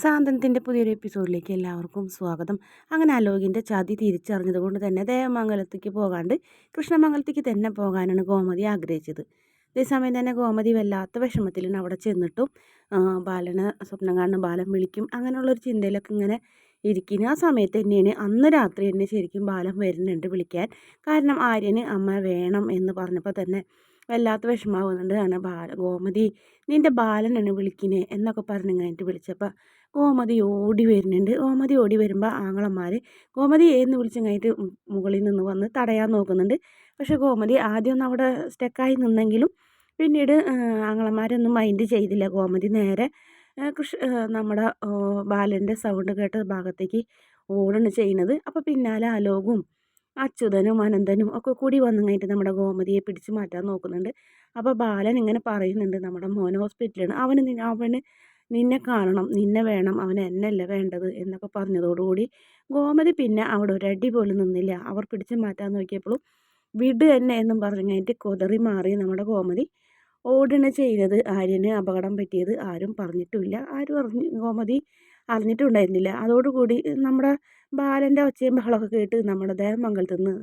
സാന്തനത്തിന്റെ പുതിയൊരു എപ്പിസോഡിലേക്ക് എല്ലാവർക്കും സ്വാഗതം. അങ്ങനെ അലോകിന്റെ ചതി തിരിച്ചറിഞ്ഞതുകൊണ്ട് തന്നെ ദേവമംഗലത്തേക്ക് പോകാണ്ട് കൃഷ്ണമംഗലത്തേക്ക് തന്നെ പോകാനാണ് ഗോമതി ആഗ്രഹിച്ചത്. അതേസമയം തന്നെ ഗോമതി വല്ലാത്ത വിഷമത്തിലാണ് അവിടെ ചെന്നിട്ടും ബാലനെ സ്വപ്നം കാണുന്ന ബാലൻ വിളിക്കും അങ്ങനെയുള്ളൊരു ചിന്തയിലൊക്കെ ഇങ്ങനെ ഇരിക്കുന്ന. ആ സമയത്ത് തന്നെയാണ് അന്ന് രാത്രി തന്നെ ശരിക്കും ബാലൻ വരുന്നുണ്ട് വിളിക്കാൻ. കാരണം ആര്യന് അമ്മ വേണം എന്ന് പറഞ്ഞപ്പോൾ തന്നെ വല്ലാത്ത വിഷമാവുന്നുണ്ട് കാരണം ബാല ഗോമതി നിന്റെ ബാലനാണ് വിളിക്കുന്നത് എന്നൊക്കെ പറഞ്ഞ് കഴിഞ്ഞിട്ട് വിളിച്ചപ്പോൾ ഗോമതി ഓടി വരുന്നുണ്ട്. ഗോമതി ഓടി വരുമ്പോൾ ആങ്ങളന്മാർ ഗോമതി എന്ന് വിളിച്ച് കഴിഞ്ഞിട്ട് മുകളിൽ നിന്ന് വന്ന് തടയാൻ നോക്കുന്നുണ്ട്. പക്ഷെ ഗോമതി ആദ്യം ഒന്ന് അവിടെ സ്റ്റക്കായി നിന്നെങ്കിലും പിന്നീട് ആങ്ങളന്മാരൊന്നും മൈൻഡ് ചെയ്തില്ല. ഗോമതി നേരെ കൃഷി നമ്മുടെ ബാലന്റെ സൗണ്ട് കേട്ട ഭാഗത്തേക്ക് ഓടാണ് ചെയ്യുന്നത്. അപ്പോൾ പിന്നാലെ അലോകും അച്യുതനും അനന്തനും ഒക്കെ കൂടി വന്നു കഴിഞ്ഞിട്ട് നമ്മുടെ ഗോമതിയെ പിടിച്ചു മാറ്റാൻ നോക്കുന്നുണ്ട്. അപ്പോൾ ബാലൻ ഇങ്ങനെ പറയുന്നുണ്ട് നമ്മുടെ മോൻ ഹോസ്പിറ്റലാണ് അവന് അവന് നിന്നെ കാണണം നിന്നെ വേണം അവൻ എന്നല്ല വേണ്ടത്? എന്നൊക്കെ പറഞ്ഞതോടുകൂടി ഗോമതി പിന്നെ അവിടെ ഒരടി പോലും നിന്നില്ല. അവർ പിടിച്ചു മാറ്റാൻ നോക്കിയപ്പോഴും വിട് എന്നെ എന്നും പറഞ്ഞു കഴിഞ്ഞിട്ട് കൊതറി മാറി നമ്മുടെ ഗോമതി. ഓടണ ചെയ്തത് ആര്യന് അപകടം പറ്റിയത് ആരും പറഞ്ഞിട്ടുമില്ല. ആരും അറിഞ്ഞ് ഗോമതി അറിഞ്ഞിട്ടുണ്ടായിരുന്നില്ല. അതോടുകൂടി നമ്മുടെ ബാലന്റെ ഒച്ചയും ബഹളമൊക്കെ കേട്ട് നമ്മുടെ ദേവമംഗലത്ത് നിന്ന്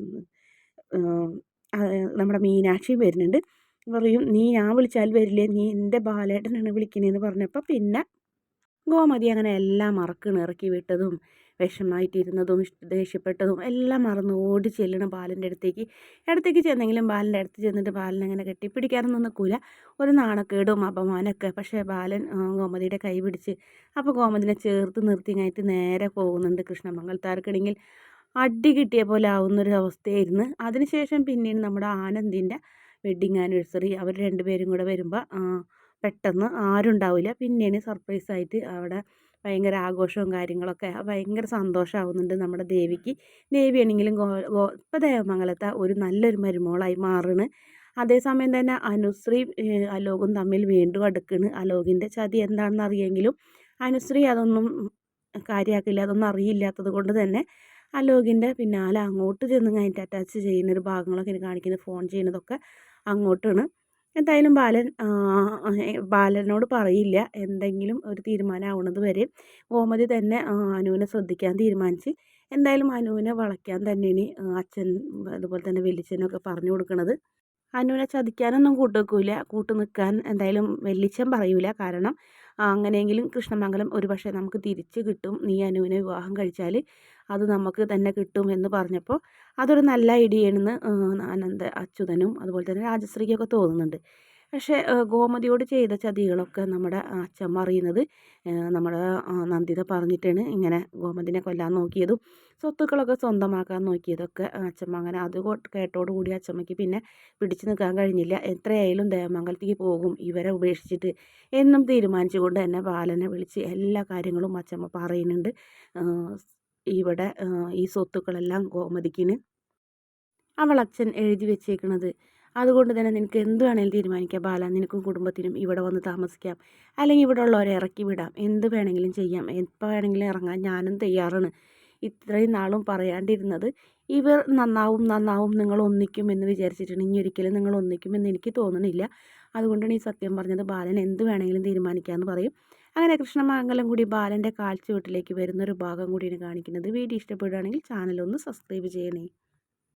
നമ്മുടെ മീനാക്ഷിയും വരുന്നുണ്ട്. പറയും നീ ഞാൻ വിളിച്ചാൽ വരില്ലേ? നീ എന്റെ ബാലേട്ടനാണ് വിളിക്കണേന്ന് പറഞ്ഞപ്പോൾ പിന്നെ ഗോമതി അങ്ങനെ എല്ലാം മറക്കണ് ഇറക്കി വിട്ടതും വിഷമായിട്ടിരുന്നതും ദേഷ്യപ്പെട്ടതും എല്ലാം മറന്ന് ഓടി ചെല്ലണം ബാലന്റെ അടുത്തേക്ക്. അടുത്തേക്ക് ചെന്നെങ്കിലും ബാലന്റെ അടുത്ത് ചെന്നിട്ട് ബാലൻ അങ്ങനെ കെട്ടിപ്പിടിക്കാനൊന്നും ഒരു നാണക്കേടും അപമാനമൊക്കെ. പക്ഷേ ബാലൻ ഗോമതിയുടെ കൈ പിടിച്ച് അപ്പോൾ ഗോമതിനെ ചേർത്ത് നിർത്തി കഴിഞ്ഞിട്ട് നേരെ പോകുന്നുണ്ട് കൃഷ്ണമംഗലത്താർക്കിടയിൽ അടി കിട്ടിയ പോലെ ആവുന്നൊരു അവസ്ഥയായിരുന്നു അതിനുശേഷം പിന്നീട് നമ്മുടെ ആനന്ദിന്റെ വെഡ്ഡിങ് ആനിവേഴ്സറി അവർ രണ്ടുപേരും കൂടെ വരുമ്പോൾ പെട്ടെന്ന് ആരും ഉണ്ടാവില്ല പിന്നെയാണ് സർപ്രൈസായിട്ട് അവിടെ ഭയങ്കര ആഘോഷവും കാര്യങ്ങളൊക്കെ ഭയങ്കര സന്തോഷമാവുന്നുണ്ട് നമ്മുടെ ദേവിക്ക്. ദേവിയാണെങ്കിലും ഗോ ഗോ ഇപ്പം ദേവമംഗലത്തെ ഒരു നല്ലൊരു മരുമോളായി മാറുന്നു അതേസമയം തന്നെ അനുശ്രീ അലോകും തമ്മിൽ വീണ്ടും അടുക്കുന്ന അലോകിന്റെ ചതി എന്താണെന്ന് അറിയെങ്കിലും അനുശ്രീ അതൊന്നും കാര്യമാക്കില്ല അതൊന്നും അറിയില്ലാത്തത് കൊണ്ട് തന്നെ അലോകിന്റെ പിന്നാലെ അങ്ങോട്ട് ചെന്ന് കഴിഞ്ഞിട്ട് അറ്റാച്ച് ചെയ്യുന്ന ഒരു ഭാഗങ്ങളൊക്കെ കാണിക്കുന്നത് ഫോൺ ചെയ്യുന്നതൊക്കെ അങ്ങോട്ടാണ്. എന്തായാലും ബാലൻ ബാലനോട് പറയില്ല. എന്തെങ്കിലും ഒരു തീരുമാനമാവുന്നത് വരെ ഗോമതി തന്നെ അനുവിനെ ശ്രദ്ധിക്കാൻ തീരുമാനിച്ച് എന്തായാലും അനുവിനെ വളയ്ക്കാൻ തന്നെയാണ് അച്ഛൻ അതുപോലെ തന്നെ വെല്ലിച്ചനൊക്കെ പറഞ്ഞു കൊടുക്കുന്നത് അനുവിനെ ചതിക്കാനൊന്നും കൂട്ടുവെക്കില്ല കൂട്ടു നിൽക്കാൻ എന്തായാലും വെല്ലിച്ചൻ പറയൂല. കാരണം അങ്ങനെയെങ്കിലും കൃഷ്ണമംഗലം ഒരു പക്ഷേ നമുക്ക് തിരിച്ച് കിട്ടും. നീ അനുവിനെ വിവാഹം കഴിച്ചാൽ അത് നമുക്ക് തന്നെ കിട്ടും എന്ന് പറഞ്ഞപ്പോൾ അതൊരു നല്ല ഐഡിയ ആണെന്ന് അനന്ത അച്യുതനും അതുപോലെ തന്നെ രാജശ്രീക്കൊക്കെ തോന്നുന്നുണ്ട്. പക്ഷേ ഗോമതിയോട് ചെയ്ത ചതികളൊക്കെ നമ്മുടെ അച്ഛമ്മ അറിയുന്നത് നമ്മുടെ നന്ദിത പറഞ്ഞിട്ടാണ് ഇങ്ങനെ ഗോമതിനെ കൊല്ലാൻ നോക്കിയതും സ്വത്തുക്കളൊക്കെ സ്വന്തമാക്കാൻ നോക്കിയതൊക്കെ അച്ഛമ്മ അങ്ങനെ അത് കേട്ടോടുകൂടി അച്ഛമ്മയ്ക്ക് പിന്നെ പിടിച്ചു നിൽക്കാൻ കഴിഞ്ഞില്ല. എത്രയായാലും ദേവമംഗലത്തേക്ക് പോകും ഇവരെ ഉപേക്ഷിച്ചിട്ട് എന്നും തീരുമാനിച്ചുകൊണ്ട് തന്നെ ബാലനെ വിളിച്ച് എല്ലാ കാര്യങ്ങളും അച്ഛമ്മ പറയുന്നുണ്ട്. ഇവിടെ ഈ സ്വത്തുക്കളെല്ലാം ഗോമതിക്കിന് അച്ഛൻ എഴുതി വെച്ചേക്കണത്. അതുകൊണ്ട് തന്നെ നിനക്ക് എന്ത് വേണമെങ്കിലും തീരുമാനിക്കാം ബാല. നിനക്കും കുടുംബത്തിനും ഇവിടെ വന്ന് താമസിക്കാം. അല്ലെങ്കിൽ ഇവിടെ ഉള്ളവരെ ഇറക്കി വിടാം. എന്ത് വേണമെങ്കിലും ചെയ്യാം. എപ്പോൾ വേണമെങ്കിലും ഇറങ്ങാൻ ഞാനും തയ്യാറാണ്. ഇത്രയും നാളും പറയാണ്ടിരുന്നത് ഇവർ നന്നാവും നന്നാവും നിങ്ങൾ ഒന്നിക്കും എന്ന് വിചാരിച്ചിട്ടുണ്ട് ഇനി ഒരിക്കലും നിങ്ങൾ ഒന്നിക്കുമെന്ന് എനിക്ക് തോന്നുന്നില്ല അതുകൊണ്ടാണ് ഈ സത്യം പറഞ്ഞത്. ബാലൻ എന്ത് വേണമെങ്കിലും തീരുമാനിക്കാമെന്ന് പറയും. അങ്ങനെ കൃഷ്ണമംഗലം കൂടി ബാലന്റെ കാഴ്ചവീട്ടിലേക്ക് വരുന്നൊരു ഭാഗം കൂടിയാണ് കാണിക്കുന്നത്. വീഡിയോ ഇഷ്ടപ്പെടുകയാണെങ്കിൽ ചാനലൊന്ന് സബ്സ്ക്രൈബ് ചെയ്യണേ.